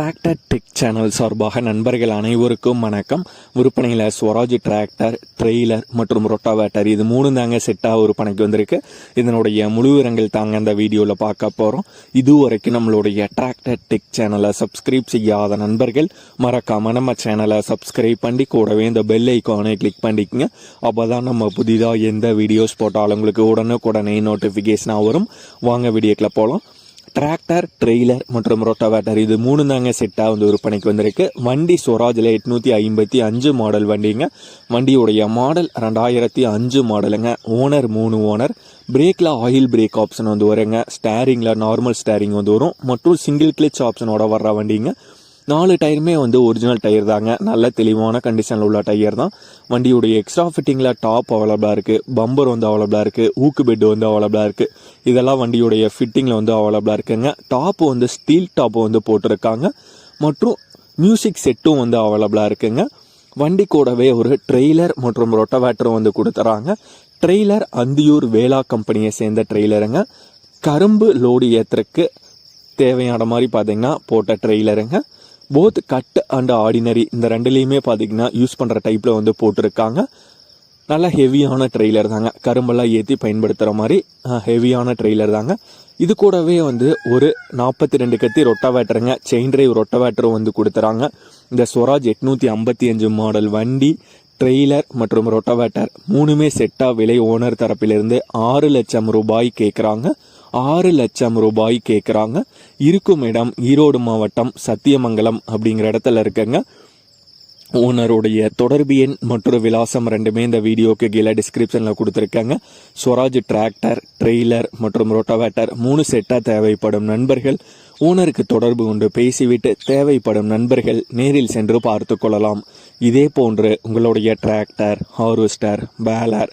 Tractor tech channel சார்பாக நண்பர்கள் அனைவருக்கும் வணக்கம். விற்பனையில் ஸ்வராஜ் டிராக்டர் ட்ரெய்லர் மற்றும் ரொட்டாவேட்டர் இது மூணு தாங்க செட்டாக விற்பனைக்கு வந்திருக்கு. இதனுடைய முழு விவரங்கள் தாங்க அந்த வீடியோவில் பார்க்க போகிறோம் இது வரைக்கும் நம்மளுடைய டிராக்டர் டெக் சேனலை சப்ஸ்கிரைப் செய்யாத நண்பர்கள் மறக்காம நம்ம சேனலை சப்ஸ்கிரைப் பண்ணி கூடவே இந்த பெல் ஐக்கானை கிளிக் பண்ணிக்கங்க. அப்போ தான் நம்ம புதிதாக எந்த வீடியோஸ் போட்டாலும் உங்களுக்கு உடனுக்குடனே நோட்டிஃபிகேஷனாக வரும். வாங்க வீடியோக்கில் போகலாம் டிராக்டர் ட்ரெய்லர் மற்றும் ரோட்டோவேட்டர் இது மூணு தாங்க செட்டாக வந்து விற்பனைக்கு வந்திருக்கு. வண்டி ஸ்வராஜில் எட்நூற்றி ஐம்பத்தி அஞ்சு மாடல் வண்டிங்க. வண்டியுடைய மாடல் ரெண்டாயிரத்தி அஞ்சு மாடலுங்க ஓனர் மூணு ஓனர் பிரேக்கில் ஆயில் பிரேக் ஆப்ஷன் வந்து வருங்க. ஸ்டேரிங்கில் நார்மல் ஸ்டேரிங் வந்து வரும். மற்றும் சிங்கிள் கிளிச் ஆப்ஷனோட வர்ற வண்டிங்க. நாலு டயருமே வந்து ஒரிஜினல் டயர் தாங்க. நல்ல தெளிவான கண்டிஷனில் உள்ள டயர் தான். வண்டியுடைய எக்ஸ்ட்ரா ஃபிட்டிங்கில் டாப் அவைலபிளாக இருக்குது பம்பர் வந்து அவைலபிளாக இருக்குது ஊக்கு பெட் வந்து அவைலபிளாக இருக்குது இதெல்லாம் வண்டியுடைய ஃபிட்டிங்கில் வந்து அவைலபிளாக இருக்குங்க. டாப்பு வந்து ஸ்டீல் டாப்பு வந்து போட்டிருக்காங்க. மற்றும் மியூசிக் செட்டும் வந்து அவைலபிளாக இருக்குங்க. வண்டி கூடவே ஒரு ட்ரெய்லர் மற்றும் ரொட்டவேட்டரும் வந்து கொடுத்துறாங்க. ட்ரெய்லர் அந்தியூர் வேளா கம்பெனியை சேர்ந்த ட்ரெய்லருங்க கரும்பு லோடு ஏற்றுறக்கு தேவையான மாதிரி பார்த்தீங்கன்னா போட்ட ட்ரெய்லருங்க போத் கட் அண்ட் ஆர்டினரி இந்த ரெண்டுலேயுமே பார்த்தீங்கன்னா யூஸ் பண்ணுற டைப்பில் வந்து போட்டிருக்காங்க. நல்ல ஹெவியான ட்ரெய்லர் தாங்க. கரும்பெல்லாம் ஏற்றி பயன்படுத்துகிற மாதிரி ஹெவியான ட்ரெய்லர் தாங்க. இது கூடவே வந்து ஒரு நாற்பத்தி ரெண்டு கத்தி ரொட்டவேட்டருங்க செயின் டிரைவ் ரொட்டவேட்டரும் வந்து கொடுத்துறாங்க. இந்த ஸ்வராஜ் எட்நூற்றி ஐம்பத்தி அஞ்சு மாடல் வண்டி ட்ரெய்லர் மற்றும் ரொட்டவேட்டர் மூணுமே செட்டாக விலை ஓனர் தரப்பிலிருந்து ஆறு லட்சம் ரூபாய் கேட்குறாங்க ஆறு லட்சம் ரூபாய் கேட்குறாங்க இருக்கும் இடம் ஈரோடு மாவட்டம் சத்தியமங்கலம் அப்படிங்கிற இடத்துல இருக்குங்க. ஓனருடைய தொடர்பு எண் மற்றும் விலாசம் ரெண்டுமே இந்த வீடியோக்கு கீழே டிஸ்கிரிப்ஷனில் கொடுத்துருக்காங்க. ஸ்வராஜ் டிராக்டர் ட்ரெய்லர் மற்றும் ரொட்டவேட்டர் மூணு செட்டாக தேவைப்படும் நண்பர்கள். ஓனருக்கு தொடர்பு கொண்டு பேசிவிட்டு தேவைப்படும் நண்பர்கள் நேரில் சென்று பார்த்து கொள்ளலாம். இதே போன்று உங்களுடைய டிராக்டர் ஹார்வெஸ்டர் பேலர்